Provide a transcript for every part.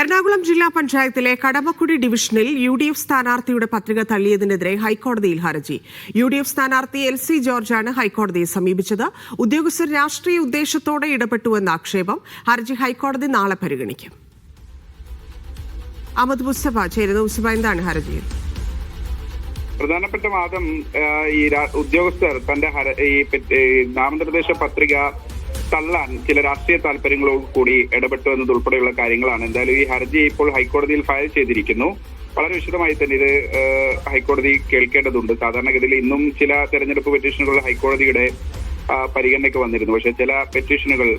എറണാകുളം ജില്ലാ പഞ്ചായത്തിലെ കടമക്കുടി ഡിവിഷനിൽ യു ഡി എഫ് സ്ഥാനാർത്ഥിയുടെ പത്രിക തള്ളിയതിനെതിരെ ഹൈക്കോടതിയിൽ ഹർജി. യു ഡി എഫ് സ്ഥാനാർത്ഥി എൽ സി ജോർജാണ് ഹൈക്കോടതിയെ സമീപിച്ചത്. ഉദ്യോഗസ്ഥർ രാഷ്ട്രീയ ഉദ്ദേശത്തോടെ ഇടപെട്ടുവെന്ന ആക്ഷേപം ഹർജി ഹൈക്കോടതി നാളെ പരിഗണിക്കും. അഹമ്മദ് മുസ്തഫ ചേരുന്ന മുസ്തഫ എന്താണ് ഹർജി? പ്രധാനപ്പെട്ട വാദം ഈ ഉദ്യോഗസ്ഥർ തന്റെ ഈ നാമനിർദ്ദേശ പത്രിക തള്ളാൻ ചില രാഷ്ട്രീയ താല്പര്യങ്ങളോട് കൂടി ഇടപെട്ടു എന്നതുൾപ്പെടെയുള്ള കാര്യങ്ങളാണ്. എന്തായാലും ഈ ഹർജി ഇപ്പോൾ ഹൈക്കോടതിയിൽ ഫയൽ ചെയ്തിരിക്കുന്നു. വളരെ വിശദമായി തന്നെ ഇത് ഹൈക്കോടതി കേൾക്കേണ്ടതുണ്ട്. സാധാരണഗതിയിൽ ഇന്നും ചില തെരഞ്ഞെടുപ്പ് പെറ്റീഷനുകൾ ഹൈക്കോടതിയുടെ പരിഗണനയ്ക്ക് വന്നിരുന്നു. പക്ഷെ ചില പെറ്റീഷനുകൾ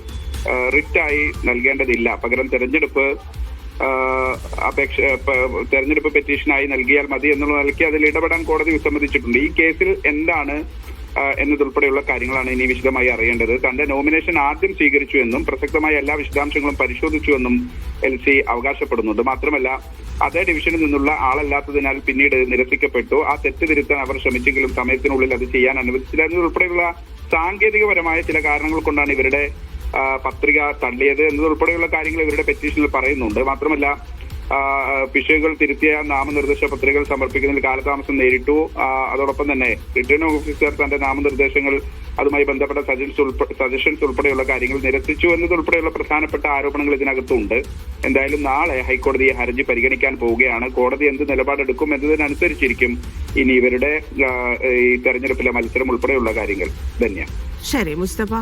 റിറ്റായി നൽകേണ്ടതില്ല. പകരം തെരഞ്ഞെടുപ്പ് അപേക്ഷ തെരഞ്ഞെടുപ്പ് പെറ്റീഷനായി നൽകിയാൽ മതി എന്നുള്ള നിലയ്ക്ക് അതിൽ ഇടപെടാൻ കോടതി വിസമ്മതിച്ചിട്ടുണ്ട്. ഈ കേസിൽ എന്താണ് എന്നതുൾപ്പെടെയുള്ള കാര്യങ്ങളാണ് ഇനി വിശദമായി അറിയേണ്ടത്. തന്റെ നോമിനേഷൻ ആദ്യം സ്വീകരിച്ചു എന്നും പ്രസക്തമായ എല്ലാ വിശദാംശങ്ങളും പരിശോധിച്ചു എന്നും എൽ സി അവകാശപ്പെടുന്നുണ്ട്. മാത്രമല്ല അതേ ഡിവിഷനിൽ നിന്നുള്ള ആളല്ലാത്തതിനാൽ പിന്നീട് നിരസിക്കപ്പെട്ടു. ആ തെറ്റ് തിരുത്താൻ അവർ ശ്രമിച്ചെങ്കിലും സമയത്തിനുള്ളിൽ അത് ചെയ്യാൻ അനുവദിച്ചില്ല. എന്നതുൾപ്പെടെയുള്ള സാങ്കേതികപരമായ ചില കാരണങ്ങൾ കൊണ്ടാണ് ഇവരുടെ പത്രിക തള്ളിയത്. എന്നതുൾപ്പെടെയുള്ള കാര്യങ്ങൾ ഇവരുടെ പെറ്റീഷനിൽ പറയുന്നുണ്ട്. മാത്രമല്ല പിശകുകൾ തിരുത്തിയ നാമനിർദ്ദേശ പത്രികകൾ സമർപ്പിക്കുന്നതിൽ കാലതാമസം നേരിട്ടു. അതോടൊപ്പം തന്നെ റിട്ടേണിംഗ് ഓഫീസർ തന്റെ നാമനിർദ്ദേശങ്ങൾ അതുമായി ബന്ധപ്പെട്ട സജൻസ് സജഷൻസ് ഉൾപ്പെടെയുള്ള കാര്യങ്ങൾ നിരസിച്ചു എന്നതുൾപ്പെടെയുള്ള പ്രധാനപ്പെട്ട ആരോപണങ്ങൾ ഇതിനകത്തുണ്ട്. എന്തായാലും നാളെ ഹൈക്കോടതി ഹർജി പരിഗണിക്കാൻ പോവുകയാണ്. കോടതി എന്ത് നിലപാടെടുക്കും എന്നതിനനുസരിച്ചിരിക്കും. ഇനി ഇവരുടെ ഈ തെരഞ്ഞെടുപ്പിലെ മത്സരം ഉൾപ്പെടെയുള്ള കാര്യങ്ങൾ. ധന്യ. ശരി മുസ്തഫ.